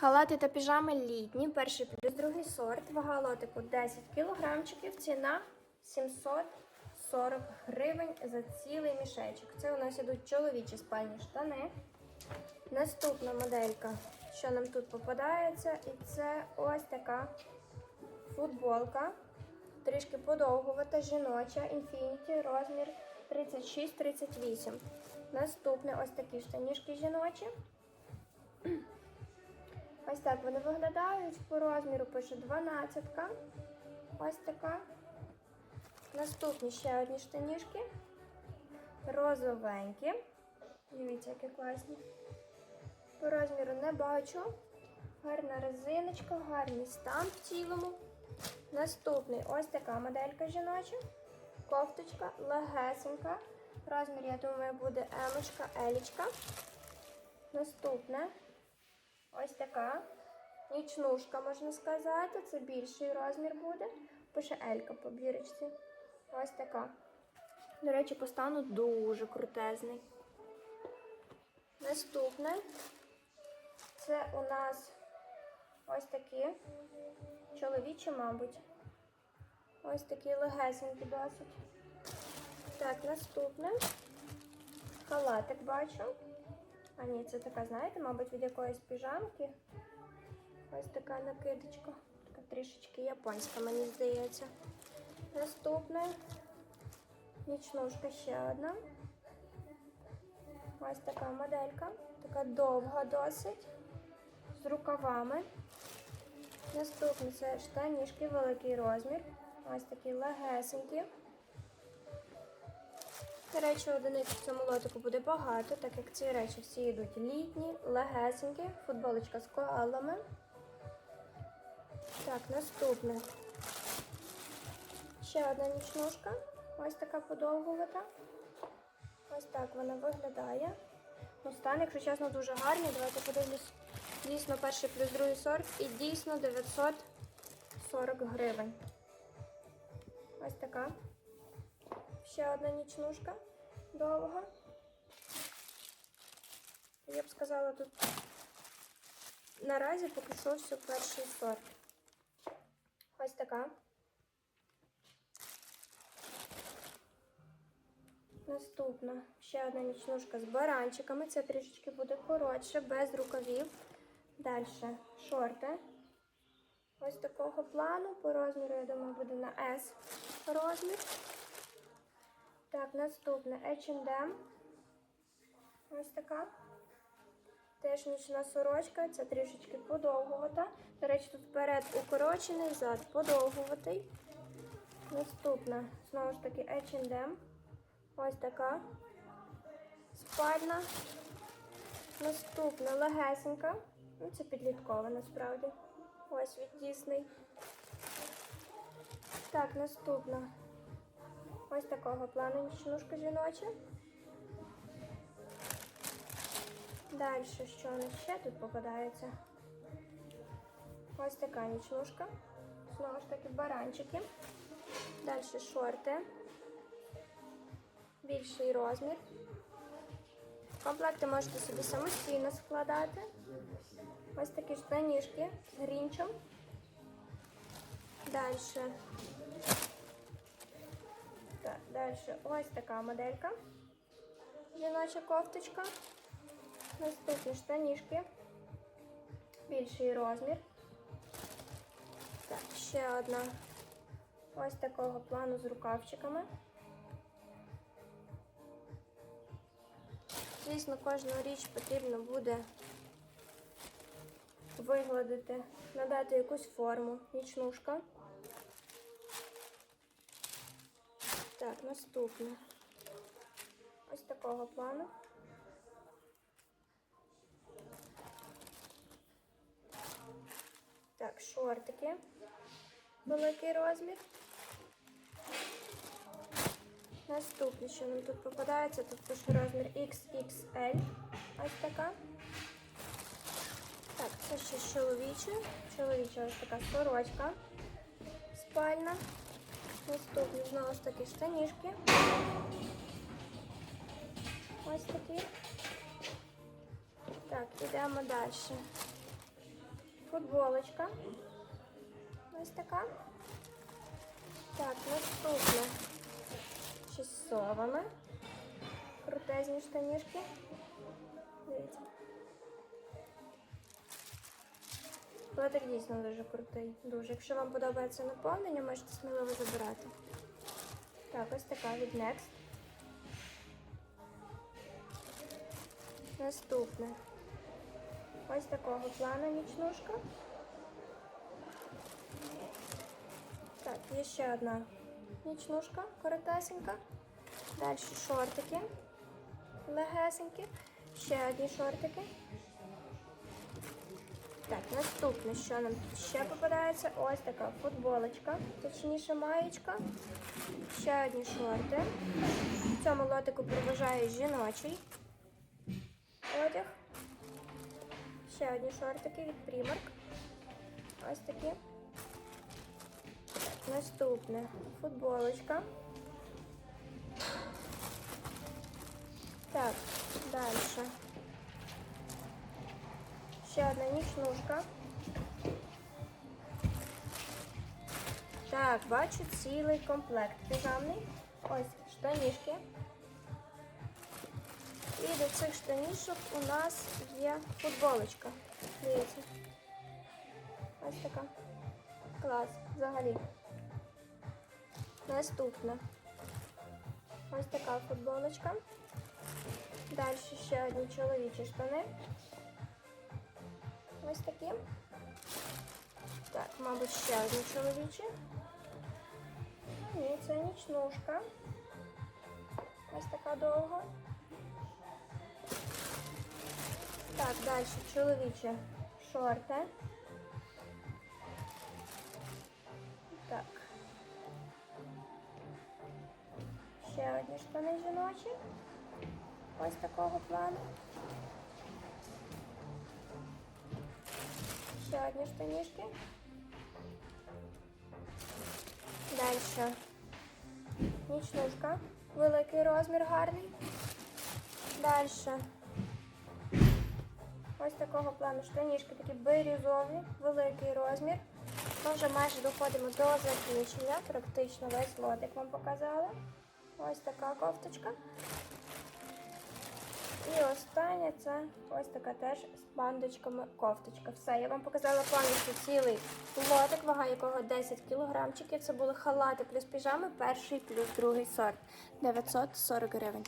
Халати та піжами літні, перший плюс другий сорт. Вага лотику 10 кілограмчиків, ціна 740 гривень за цілий мішечок. Це у нас ідуть чоловічі спальні штани. Наступна моделька, що нам тут попадається, і це ось така футболка. Трішки подовгувата, жіноча, Infinity, розмір 36-38. Наступне ось такі штанішки жіночі. Так вони виглядають. По розміру пише 12. Ось така. Наступні ще одні штанішки. Розовенькі. Дивіться, які класні. По розміру не бачу. Гарна резиночка, гарний стан в цілому. Наступний ось така моделька жіноча. Кофточка легесенька. Розмір, я думаю, буде емочка, елічка. Наступне ось така нічнушка, можна сказати. Це більший розмір буде. Пише Елька по бірочці. Ось така. До речі, по стану дуже крутезний. Наступне це у нас ось такі чоловічі, мабуть. Ось такі легесенькі досить. Так, наступне. Халатик бачу. А ні, це така, знаєте, мабуть, від якоїсь піжамки. Ось така накидочка. Така трішечки японська, мені здається. Наступне. Нічнушка ще одна. Ось така моделька. Така довга досить. З рукавами. Наступне це штанішки, великий розмір. Ось такі легесенькі. До Речі одиниць в цьому лотику буде багато, так як ці речі всі йдуть літні, легесенькі, футболочка з коалами. Так, наступне. Ще одна нічнушка. Ось така подовгувата. Ось так вона виглядає. Ну, стан, якщо чесно, дуже гарний. Давайте подивлюсь. Дійсно, перший плюс другий сорт і дійсно 940 гривень. Ось така. Ще одна нічнушка довга. Я б сказала, тут наразі поки що все перший сорт. Ось така. Наступна ще одна нічнушка з баранчиками. Це трішечки буде коротше, без рукавів. Далі шорти. Ось такого плану. По розміру, я думаю, буде на S розмір. Так, наступне H&M. Ось така. Теж нічна сорочка, це трішечки подовгувата. До речі, тут вперед укорочений, зад подовгуватий. Наступна, знову ж таки, H&M. Ось така. Спальна. Наступна легесенька. Ну, це підліткова насправді. Ось від Disney. Так, наступна. Ось такого плану нічнушка жіноча. Далі, що у нас ще тут попадається? Ось така нічнушка. Знову ж таки баранчики. Далі шорти. Більший розмір. Комплекти можете собі самостійно складати. Ось такі штанішки з грінчем. Далі. Далі ось така моделька. Жіноча кофточка. Наступні штанішки. Більший розмір. Так, ще одна ось такого плану з рукавчиками. Звісно, кожну річ потрібно буде вигладити, надати якусь форму, нічнушка. Так, наступне. Ось такого плану. Шортики. Великий розмір. Наступне, що нам тут попадається, тут пише розмір XXL. Ось така. Так, це ще чоловіче. Чоловіча ось така сорочка. Спальна. Наступні знову ж таки штанішки. Ось такі. Так, ідемо далі. Футболочка. Ось така. Так, наступне. Ще з. Крутезні штанішки. Дивіться. Платик дійсно дуже крутий. Дуже. Якщо вам подобається наповнення, можете сміливо забирати. Так, ось така від Next. Наступне. Ось такого плану нічнушка. Так, є ще одна нічнушка коротесенька. Далі шортики легесенькі. Ще одні шортики. Так, наступне, що нам тут ще попадається? Ось така футболочка, точніше маєчка. Ще одні шорти. В цьому лотику переважає жіночий одяг. Ще одні шортики від Primark. Ось такі. Наступне футболочка. Так, далі. Ще одна нічнушка. Так, бачу цілий комплект піжамний. Ось штанішки. І до цих штанішок у нас є футболочка. Дивіться. Ось така. Клас, взагалі. Наступна. Ось така футболочка. Далі ще одні чоловічі штани. Ось такі. Так, мабуть, ще одні чоловічі. А, Ні, це нічнушка. Ось така довга. Далі чоловічі шорти. Так. Ще одні штани жіночі. Ось такого плану. Ще одні штанішки. Далі. Нічнушка. Великий розмір гарний. Далі. Ось такого плану штанішки такі бирюзові, великий розмір. Ми вже майже доходимо до закінчення. Практично весь лотик вам показала. Ось така кофточка. І остання це ось така теж з бандочками кофточка. Все, я вам показала повністю цілий лотик, вага якого 10 кілограмчиків. Це були халати плюс піжами, перший плюс другий сорт. 940 гривень.